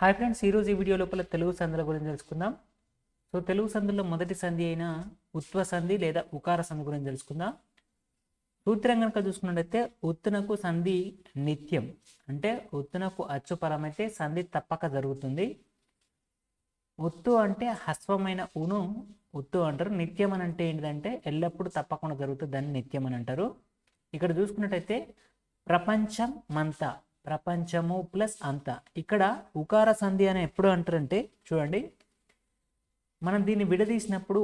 Hi friends ఈరోజు ఈ video లోపల తెలుగు సంధుల గురించి తెలుసుకుందాం. సో తెలుగు సంధుల్లో మొదటి సంధి అయిన ఉత్వ సంధి లేదా ఉకార సంధి గురించి తెలుసుకుందాం. సూత్రం కనుక చూసుకున్నట్టయితే ఉత్తునకు సంధి నిత్యం అంటే ఉత్తునకు అచ్చుపరమైతే సంధి తప్పక జరుగుతుంది. ఉత్తు అంటే హస్వమైన ఉను ఉత్తు అంటారు. నిత్యం అని అంటే ఏంటిదంటే ఎల్లప్పుడూ తప్పకుండా జరుగుతుంది దాన్ని నిత్యం అని అంటారు. ఇక్కడ చూసుకున్నట్టయితే ప్రపంచం మంత ప్రపంచము ప్లస్ అంత. ఇక్కడ ఉకార సంధి అని ఎప్పుడు అంటారంటే చూడండి మనం దీన్ని విడదీసినప్పుడు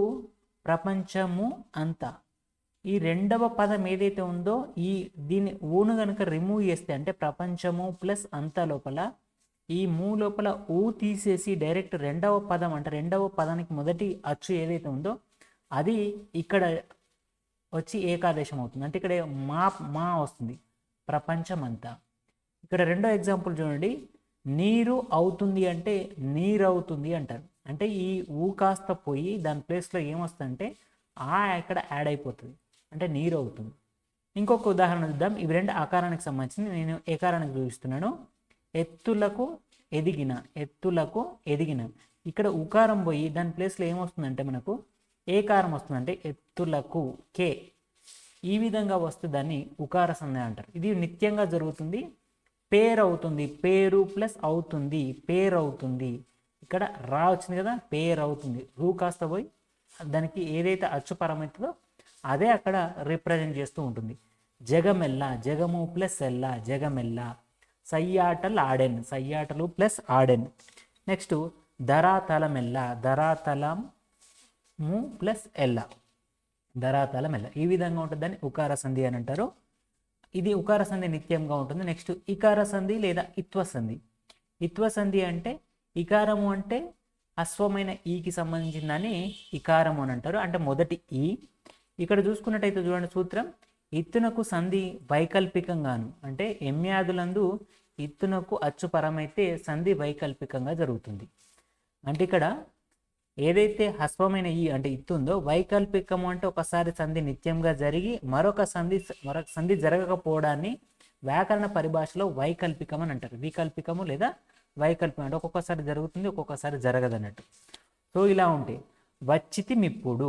ప్రపంచము అంత. ఈ రెండవ పదం ఏదైతే ఉందో ఈ దీన్ని ఊను కనుక రిమూవ్ చేస్తే అంటే ప్రపంచము ప్లస్ అంత లోపల ఈ మూ లోపల ఊ తీసేసి డైరెక్ట్ రెండవ పదం అంటే రెండవ పదానికి మొదటి అచ్చు ఏదైతే ఉందో అది ఇక్కడ వచ్చి ఏకాదేశం అవుతుంది. అంటే ఇక్కడ మా మా వస్తుంది. ప్రపంచం అంతా ఇక్కడ రెండో ఎగ్జాంపుల్ చూడండి. నీరు అవుతుంది అంటే నీరు అవుతుంది అంటారు. అంటే ఈ ఊ కాస్త పోయి దాని ప్లేస్లో ఏమొస్తుందంటే ఆ ఇక్కడ యాడ్ అయిపోతుంది. అంటే నీరు అవుతుంది. ఇంకొక ఉదాహరణ చూద్దాం. ఇవి రెండు ఆకారానికి సంబంధించి నేను ఏకారానికి చూపిస్తున్నాను? ఎత్తులకు ఎదిగిన ఎత్తులకు ఎదిగిన. ఇక్కడ ఉకారం పోయి దాని ప్లేస్లో ఏమొస్తుందంటే మనకు ఏకారం వస్తుందంటే ఎత్తులకు కే. ఈ విధంగా వస్తే దాన్ని ఉకార సంధి అంటారు. ఇది నిత్యంగా జరుగుతుంది. పేరు అవుతుంది పేరు ప్లస్ అవుతుంది. పేరు అవుతుంది ఇక్కడ రా వచ్చింది కదా పేరు అవుతుంది రూ కాస్త పోయి దానికి ఏదైతే అచ్చుపరమవుతుందో అదే అక్కడ రిప్రజెంట్ చేస్తూ ఉంటుంది. జగమెల్ల జగము ప్లస్ ఎల్ల జగమెల్ల. సయ్యాటలు ఆడెన్ సయ్యాటలు ప్లస్ ఆడెన్. నెక్స్ట్ ధరాతలమెల్ల ధరాతలము ప్లస్ ఎల్ల. ధరాతలం ఎల్ల ఈ విధంగా ఉంటుంది దాన్ని ఉకార సంధి అని అంటారు. ఇది ఉకార సంధి నిత్యంగా ఉంటుంది. నెక్స్ట్ ఇకార సంధి లేదా ఇత్వ సంధి. ఇత్వ సంధి అంటే ఇకారము అంటే అశ్వమైన ఈకి సంబంధించిందని ఇకారము అని అంటారు. అంటే మొదటి ఈ. ఇక్కడ చూసుకున్నట్టయితే చూడండి సూత్రం. ఇత్తునకు సంధి వైకల్పికంగాను. అంటే ఎమ్యాదులందు ఇత్తునకు అచ్చుపరమైతే సంధి వైకల్పికంగా జరుగుతుంది. అంటే ఇక్కడ ఏదైతే హస్వమైన ఈ అంటే ఇత్తుందో వైకల్పికము అంటే ఒకసారి సంధి నిత్యంగా జరిగి మరొక సంధి మరొక సంధి జరగకపోవడాన్ని వ్యాకరణ పరిభాషలో వైకల్పికం అని అంటారు. వికల్పికము లేదా వైకల్పికం అంటే ఒక్కొక్కసారి జరుగుతుంది ఒక్కొక్కసారి జరగదు అన్నట్టు సో ఇలా ఉంటే వచ్చితి మిప్పుడు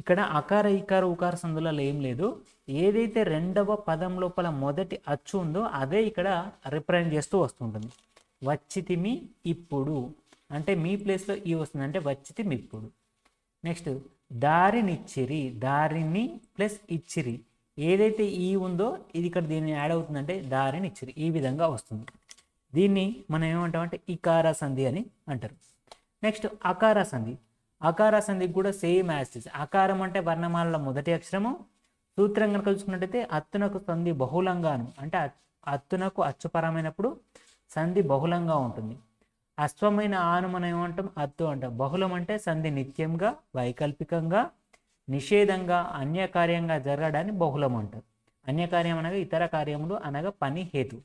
ఇక్కడ అకార ఇకార ఉకార సందులలో ఏం లేదు. ఏదైతే రెండవ పదం లోపల మొదటి అచ్చు ఉందో అదే ఇక్కడ రిప్రజెంట్ చేస్తూ వస్తుంటుంది. వచ్చితిమి ఇప్పుడు. అంటే మీ ప్లేస్లో ఈ వస్తుంది అంటే వచ్చితి మిప్పుడు నెక్స్ట్ దారినిచ్చిరి దారిని ప్లస్ ఇచ్చిరి. ఏదైతే ఈ ఉందో ఇది ఇక్కడ దీన్ని యాడ్ అవుతుందంటే దారిని ఇచ్చిరి. ఈ విధంగా వస్తుంది. దీన్ని మనం ఏమంటామంటే ఇకార సంధి అని అంటారు. నెక్స్ట్ అకార సంధి. అకార సంధికి కూడా సేమ్ యాసిస్ అకారం అంటే వర్ణమాలలో మొదటి అక్షరము. సూత్రం కనుక చూసుకున్నట్టయితే అత్తునకు సంధి బహుళంగాను. అంటే అత్తునకు అచ్చుపరమైనప్పుడు సంధి బహుళంగా ఉంటుంది. అశ్వమైన ఆను మనం ఏమంటాం అత్తు అంటాం. బహుళం అంటే సంధి నిత్యంగా వైకల్పికంగా నిషేధంగా అన్యకార్యంగా జరగడాన్ని బహుళం అంటారు అన్యకార్యం అనగా ఇతర కార్యములు అనగా పని హేతు.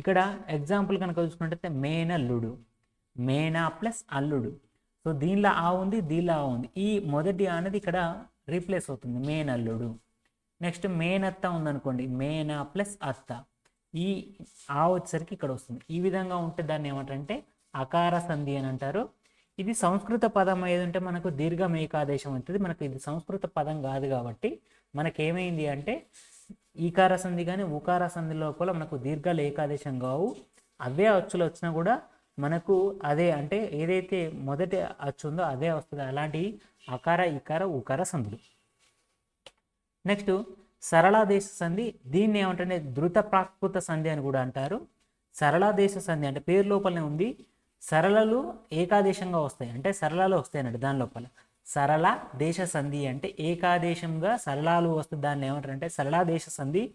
ఇక్కడ ఎగ్జాంపుల్ కనుక చూసుకున్నట్టయితే మేనల్లుడు మేనా ప్లస్ అల్లుడు. సో దీనిలో ఆ ఉంది దీనిలో ఆ ఉంది. ఈ మొదటి అనేది ఇక్కడ రీప్లేస్ అవుతుంది. మేనల్లుడు నెక్స్ట్ మేనత్త ఉందనుకోండి. మేనా ప్లస్ అత్త. ఈ ఆ వచ్చేసరికి ఇక్కడ వస్తుంది. ఈ విధంగా ఉంటే దాన్ని ఏమంటారంటే అకార సంధి అని అంటారు. ఇది సంస్కృత పదం ఏదంటే మనకు దీర్ఘం ఏకాదేశం అవుతుంది మనకు ఇది సంస్కృత పదం కాదు కాబట్టి మనకేమైంది అంటే ఈకార సంధి కానీ ఉకార సంధి లోపల మనకు దీర్ఘాలు ఏకాదేశం కావు. అవే అచ్చులు వచ్చినా కూడా మనకు అదే అంటే ఏదైతే మొదటి అచ్చు ఉందో అదే వస్తుంది. అలాంటి అకార ఇకార ఉకార సంధులు. నెక్స్ట్ సరళాదేశ సంధి దీన్ని ఏమంటే ద్రుత ప్రాకృత సంధి అని కూడా అంటారు. సరళాదేశ సంధి అంటే పేరు లోపలనే ఉంది. సరళలు ఏకాదేశంగా వస్తాయి. అంటే సరళాలు వస్తాయి అన్నట్టు దాని లోపల. సరళ దేశ సంధి అంటే ఏకాదేశంగా సరళాలు వస్తుంది దాన్ని ఏమంటారంటే సరళాదేశ సంధి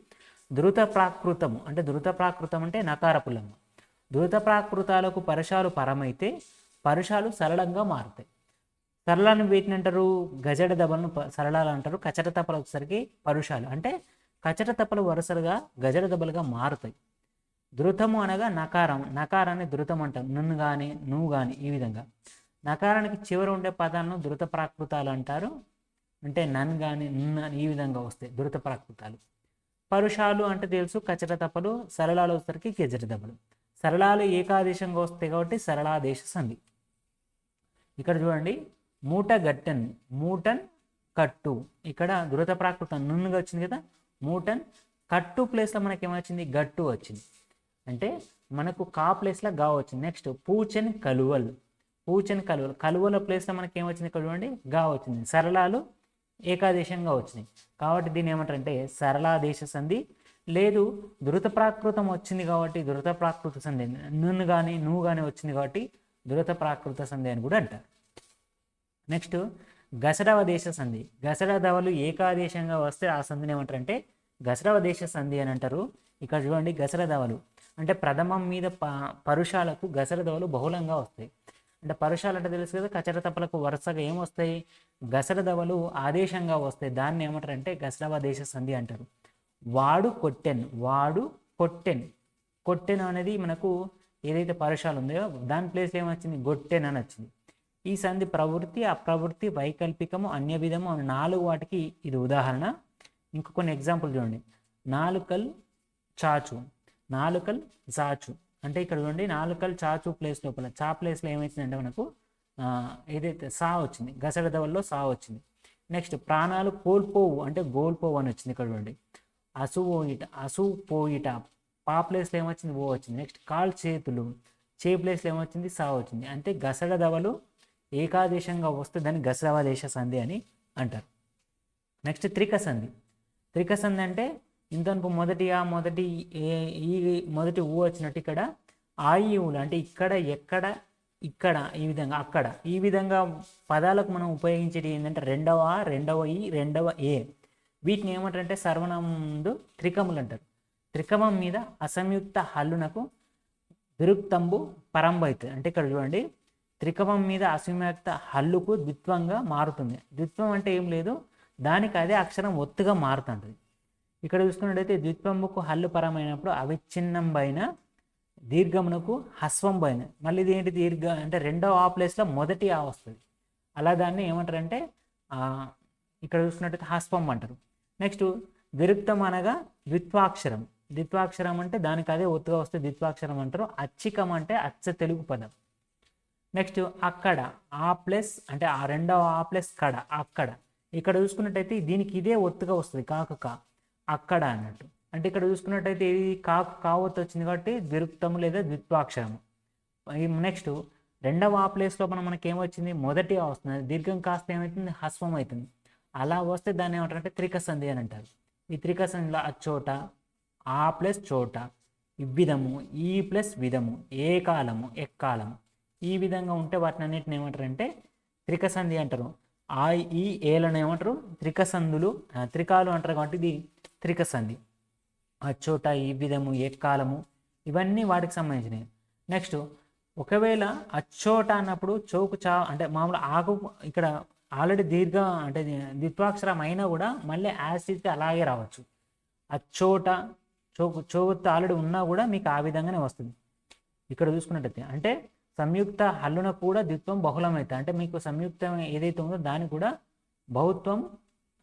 ద్రుత ప్రాకృతము అంటే ధృత ప్రాకృతం అంటే నకారపులము. ద్రుత ప్రాకృతాలకు పరుషాలు పరమైతే పరుషాలు సరళంగా మారుతాయి. సరళాన్ని వీటిని అంటారు గజడ దబలను ప- సరళాలు అంటారు. కచట తపలు ఒకసారికి పరుషాలు. అంటే కచట తపలు వరుసలుగా గజడ దబలుగా మారుతాయి. ధృతము అనగా నకారం. నకారాన్ని ధృతం అంటాం. నన్ను కానీ నువ్వు కానీ ఈ విధంగా. నకారానికి చివర ఉండే పదాలను ధృత ప్రాకృతాలు అంటారు. అంటే నన్ కానీ నిన్న ఈ విధంగా వస్తాయి. ధృత ప్రాకృతాలు. పరుషాలు అంటే తెలుసు కచట తపలు. సరళాలు వచ్చేసరికి గజట దెబ్బలు సరళాలు ఏకాదేశంగా వస్తాయి కాబట్టి సరళాదేశ సంధి. ఇక్కడ చూడండి. మూట గట్టెన్ మూటన్ కట్టు. ఇక్కడ ధృత ప్రాకృతం నున్నుగా వచ్చింది కదా? మూటన్ కట్టు ప్లేస్లో మనకి ఏమొచ్చింది గట్టు వచ్చింది. అంటే మనకు కా ప్లేస్లో గా వచ్చింది. నెక్స్ట్ పూచెన్ కలువల్. పూచెన్ కలువలు. కలువల ప్లేస్లో మనకి ఏమొచ్చింది ఇక్కడ చూడండి? గా వచ్చింది. సరళాలు ఏకాదేశంగా వచ్చినాయి. కాబట్టి దీన్ని ఏమంటారంటే సరళాదేశ సంధి. లేదు ధృత ప్రాకృతం వచ్చింది కాబట్టి ధృత ప్రాకృత సంధి. నున్ను కానీ నువ్వు కానీ వచ్చింది కాబట్టి ధృత ప్రాకృత సంధి అని కూడా అంటారు. నెక్స్ట్ గసడవ దేశ సంధి. గసడ దవలు ఏకాదేశంగా వస్తే ఆ సంధిని ఏమంటారంటే గసడవ దేశ సంధి అని అంటారు. ఇక్కడ చూడండి గసర దవలు. అంటే ప్రథమం మీద ప పరుషాలకు గసర దవలు బహుళంగా వస్తాయి. అంటే పరుషాలు అంటే తెలుసు కదా కచర తప్పలకు వరుసగా ఏమొస్తాయి గసర దవలు ఆదేశంగా వస్తాయి. దాన్ని ఏమంటారంటే గసరవ దేశ సంధి అంటారు. వాడు కొట్టెన్ వాడు కొట్టెన్. కొట్టెన్ అనేది మనకు ఏదైతే పరుషాలు ఉందో దాని ప్లేస్లో ఏమొచ్చింది? గొట్టెన్ అని వచ్చింది. ఈ సంధి ప్రవృత్తి అప్రవృత్తి వైకల్పికము అన్య విధము అని నాలుగు వాటికి ఇది ఉదాహరణ. ఇంక కొన్ని ఎగ్జాంపుల్ చూడండి. నాలుకల్ చాచు. నాలుకల్ చాచు అంటే ఇక్కడ చూడండి నాలుకల్ చాచు ప్లేస్ లోపల. చా ప్లేస్లో ఏమైందంటే మనకు ఏదైతే సా వచ్చింది గసడ దవల్లో సా వచ్చింది. నెక్స్ట్ ప్రాణాలు కోల్పోవు అంటే గోల్పోవు అని వచ్చింది ఇక్కడ చూడండి. అసుపోయిట అసు పోయిట పా ప్లేస్లో ఏమొచ్చింది? ఓ వచ్చింది. నెక్స్ట్ కాల్ చేతులు. చే ప్లేస్లో ఏమొచ్చింది? సా వచ్చింది. అంటే గసడ దవలు ఏకాదేశంగా వస్తే దాన్ని గసవాదేశ సంధి అని అంటారు. నెక్స్ట్ త్రిక సంధి త్రిక సంధి అంటే ఇంతనుపు మొదటి ఆ మొదటి ఏ ఈ మొదటి ఊ వచ్చినట్టు ఇక్కడ ఆ ఈ ఊలు అంటే ఇక్కడ ఎక్కడ ఇక్కడ ఈ విధంగా అక్కడ. ఈ విధంగా పదాలకు మనం ఉపయోగించేది ఏంటంటే రెండవ రెండవ ఈ రెండవ ఏ. వీటిని ఏమంటారంటే సర్వనామందు త్రికములు అంటారు. త్రికమం మీద అసంయుక్త హల్లునకు విరుక్తంబు పరంబు అంటే ఇక్కడ చూడండి త్రికమం మీద అసంయుక్త హల్లుకు ద్విత్వంగా మారుతుంది. ద్విత్వం అంటే ఏం లేదు దానికి అదే అక్షరం ఒత్తుగా మారుతుంటుంది. ఇక్కడ చూసుకున్నట్టయితే ద్విత్వంబుకు హల్లు పరమైనప్పుడు అవిచ్ఛిన్నం పైన దీర్ఘమునకు హస్వం పైన మళ్ళీ ఇది ఏంటి దీర్ఘ అంటే రెండవ ఆ ప్లేస్లో మొదటి ఆ వస్తుంది. అలా దాన్ని ఏమంటారంటే ఇక్కడ చూసుకున్నట్టయితే హస్వం అంటారు. నెక్స్ట్ విరుక్తం అనగా ద్విత్వాక్షరం. ద్విత్వాక్షరం అంటే దానికి అదే ఒత్తుగా వస్తే ద్విత్వాక్షరం అంటారు. అచ్చికం అంటే అచ్చ తెలుగు పదం. నెక్స్ట్ అక్కడ ఆ ప్లస్ అంటే ఆ రెండవ ఆ ప్లస్ కడ అక్కడ. ఇక్కడ చూసుకున్నట్టయితే దీనికి ఇదే ఒత్తుగా వస్తుంది కాకు కా. అక్కడ అన్నట్టు. అంటే ఇక్కడ చూసుకున్నట్టయితే ఇది కాకు కావత్తు వచ్చింది కాబట్టి ద్విరుక్తము లేదా ద్విత్వాక్షరము. నెక్స్ట్ రెండవ ఆ ప్లేస్లో మనం మనకి ఏమొచ్చింది మొదటి వస్తుంది. దీర్ఘం కాస్త ఏమవుతుంది హస్వం అవుతుంది. అలా వస్తే దాన్ని ఏమంటారంటే త్రికసంధి అని అంటారు. ఈ త్రికసంధిలో ఆ అచ్చోట ఆ ప్లస్ చోట ఇవ్విధము ఈ ప్లస్ విధము ఏ కాలము ఎక్కాలము. ఈ విధంగా ఉంటే వాటిని అన్నిటిని ఏమంటారంటే త్రిక సంధి అంటారు. ఆ ఈ ఏలను ఏమంటారు? త్రిక సంధులు త్రికాలు అంటారు కాబట్టి ఇది త్రిక సంధి అచ్చోట ఈ విధము ఎక్కాలము ఇవన్నీ వాటికి సంబంధించినవి. నెక్స్ట్ ఒకవేళ అచ్చోట అన్నప్పుడు చౌకు చా అంటే మామూలు ఆకు ఇక్కడ ఆల్రెడీ దీర్ఘ అంటే ద్విత్వాక్షరం అయినా కూడా మళ్ళీ యాసిడ్కి అలాగే రావచ్చు. అచ్చోట చౌకు చోకు ఆల్రెడీ ఉన్నా కూడా మీకు ఆ విధంగానే వస్తుంది. ఇక్కడ చూసుకున్నట్టయితే అంటే సంయుక్త హల్లున కూడా ద్విత్వం బహుళమైతే అంటే మీకు సంయుక్తం ఏదైతే ఉందో దాని కూడా బహుత్వం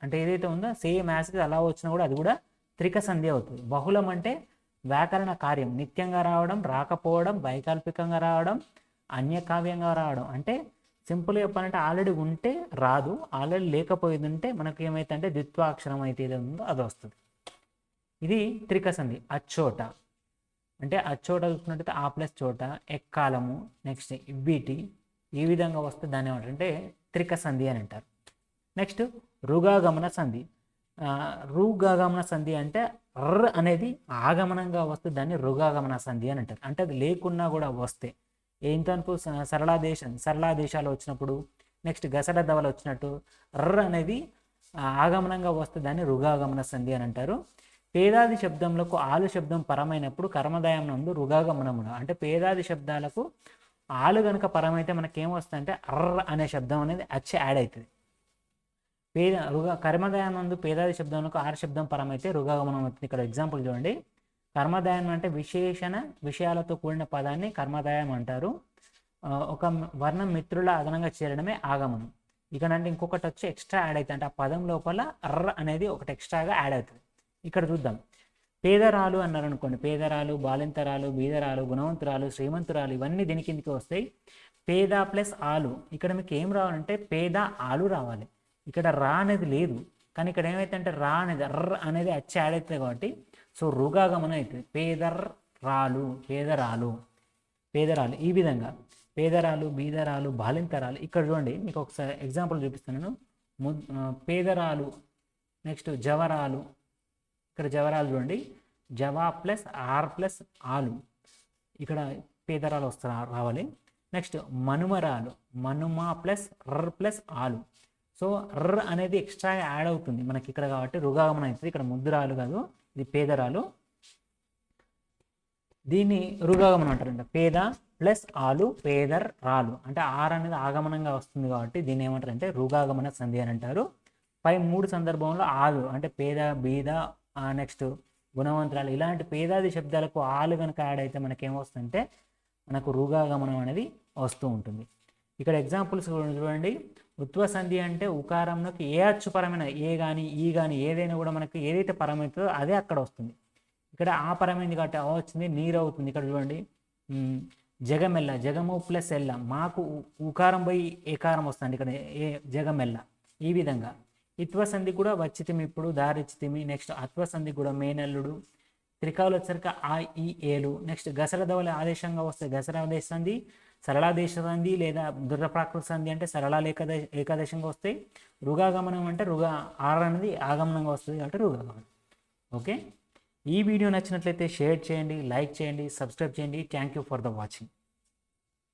అంటే ఏదైతే ఉందో సేమ్ యాసిడ్ అలా వచ్చినా కూడా అది కూడా త్రిక సంధి అవుతుంది. బహుళం అంటే వ్యాకరణ కార్యం. నిత్యంగా రావడం రాకపోవడం వైకల్పికంగా రావడం అన్యకావ్యంగా రావడం. అంటే సింపుల్గా చెప్పాలంటే ఆల్రెడీ ఉంటే రాదు ఆల్రెడీ లేకపోయేది ఉంటే మనకు ఏమైతే అంటే ద్విత్వాక్షరం అయితే ఏదో ఉందో అది వస్తుంది. ఇది త్రిక సంధి అచ్చోట. అంటే అచ్చోట చూసుకున్నట్టయితే ఆ ప్లస్ చోట ఎక్కాలము నెక్స్ట్ ఇవ్విటి ఈ విధంగా వస్తే దాన్ని ఏమంటారంటే త్రిక సంధి అని అంటారు. నెక్స్ట్ రుగాగమన సంధి. రుగాగమన సంధి అంటే ర్ అనేది ఆగమనంగా వస్తే దాన్ని రుగాగమన సంధి అని అంటారు. అంటే అది లేకున్నా కూడా వస్తే. ఏంటనుకో స- సరళాదేశం సరళాదేశాలు వచ్చినప్పుడు నెక్స్ట్ గసడ దవలు వచ్చినట్టు ర్ అనేది ఆగమనంగా వస్తే దాన్ని రుగాగమన సంధి అని అంటారు. పేదాది శబ్దములకు ఆలు శబ్దం పరమైనప్పుడు కర్మదాయం నందు రుగాగమనమున. అంటే పేదాది శబ్దాలకు ఆలు గనుక పరమైతే మనకి ఏమొస్తుందంటే అర్ర అనే శబ్దం అనేది అచ్చి యాడ్ అవుతుంది పేద రుగ కర్మదాయం నందు పేదాది శబ్దములకు ఆరు శబ్దం పరమైతే రుగాగమనం అవుతుంది. ఇక్కడ ఎగ్జాంపుల్ చూడండి. కర్మదాయం అంటే విశేషణ విషయాలతో కూడిన పదాన్ని కర్మదాయం అంటారు. ఒక వర్ణం మిత్రుల అదనంగా చేరడమే ఆగమనం. ఇక్కడ అంటే ఇంకొకటి వచ్చి ఎక్స్ట్రా యాడ్ అవుతుంది అంటే ఆ పదం లోపల అర్ర అనేది ఒకటి ఎక్స్ట్రాగా యాడ్ అవుతుంది. ఇక్కడ చూద్దాం. పేదరాలు అన్నారు అనుకోండి పేదరాలు బాలింతరాలు బీదరాలు గుణవంతురాలు శ్రీమంతురాలు ఇవన్నీ దీని కిందకి వస్తాయి? పేద ప్లస్ ఆలు. ఇక్కడ మీకు ఏం రావాలంటే పేద ఆలు రావాలి. ఇక్కడ రా అనేది లేదు. కానీ ఇక్కడ ఏమైతే అంటే రా అనేది ర్ర అనేది అచ్చి యాడ్ అవుతుంది కాబట్టి సో రుగాగమనం అవుతుంది. పేదర్ రాలు పేదరాలు పేదరాలు. ఈ విధంగా పేదరాలు బీదరాలు బాలింతరాలు. ఇక్కడ చూడండి మీకు ఒకసారి ఎగ్జాంపుల్ చూపిస్తున్నాను ము పేదరాలు నెక్స్ట్ జవరాలు ఇక్కడ జవరాలు చూడండి. జవా ప్లస్ ఆర్ ప్లస్ ఆలు. ఇక్కడ పేదరాలు వస్తా రావాలి. నెక్స్ట్ మనుమరాలు. మనుమ ప్లస్ రర్ ప్లస్ ఆలు. సో రర్ అనేది ఎక్స్ట్రా యాడ్ అవుతుంది మనకి ఇక్కడ కాబట్టి. రుగాగమనం అవుతుంది. ఇక్కడ ముద్దురాలు కాదు. ఇది పేదరాలు. దీన్ని రుగాగమనం అంటారంట. పేద ప్లస్ ఆలు పేదర్ రాలు. అంటే ఆర్ అనేది ఆగమనంగా వస్తుంది కాబట్టి దీన్ని ఏమంటారు అంటే రుగాగమన సంధి అని అంటారు. పై మూడు సందర్భంలో ఆలు. అంటే పేద బీద నెక్స్ట్ గుణవంతురాలు ఇలాంటి పేదాది శబ్దాలకు ఆలు కనుక యాడ్ అయితే మనకి ఏమొస్తుందంటే మనకు రూగాగమనం అనేది వస్తూ ఉంటుంది. ఇక్కడ ఎగ్జాంపుల్స్ చూడండి. ఉత్వ సంధి అంటే ఉకారంలోకి ఏ అచ్చుపరమైన ఏ కానీ ఈ కానీ ఏదైనా కూడా మనకు ఏదైతే పరమవుతుందో అదే అక్కడ వస్తుంది. ఇక్కడ ఆ పరమైంది కాబట్టి ఆ వచ్చింది నీరు అవుతుంది. ఇక్కడ చూడండి. జగమెల్ల జగము ప్లస్ ఎల్ల. మాకు ఉకారం పోయి ఏకారం వస్తుంది. ఇక్కడ ఏ జగమెల్ల. ఈ విధంగా. ఇత్వ సంధి కూడా వచ్చితిమి ఇప్పుడు దారిచ్చితిమి. నెక్స్ట్ అత్వ సంధి కూడా మేనల్లుడు త్రికాలు వచ్చరికి ఆ ఈ ఏలు. నెక్స్ట్ గసర దవల ఆదేశంగా వస్తే గసర ఆదేశ సంధి సరళాదేశ సంధి లేదా దుర్రప్రాకృత సంధి అంటే సరళ ఏకద ఏకాదేశంగా వస్తాయి. రుగాగమనం అంటే రుగా ఆర్ అనేది ఆగమనంగా వస్తుంది కాబట్టి రుగాగమనం. ఓకే ఈ వీడియో నచ్చినట్లయితే షేర్ చేయండి లైక్ చేయండి సబ్స్క్రైబ్ చేయండి. Thank you for the watching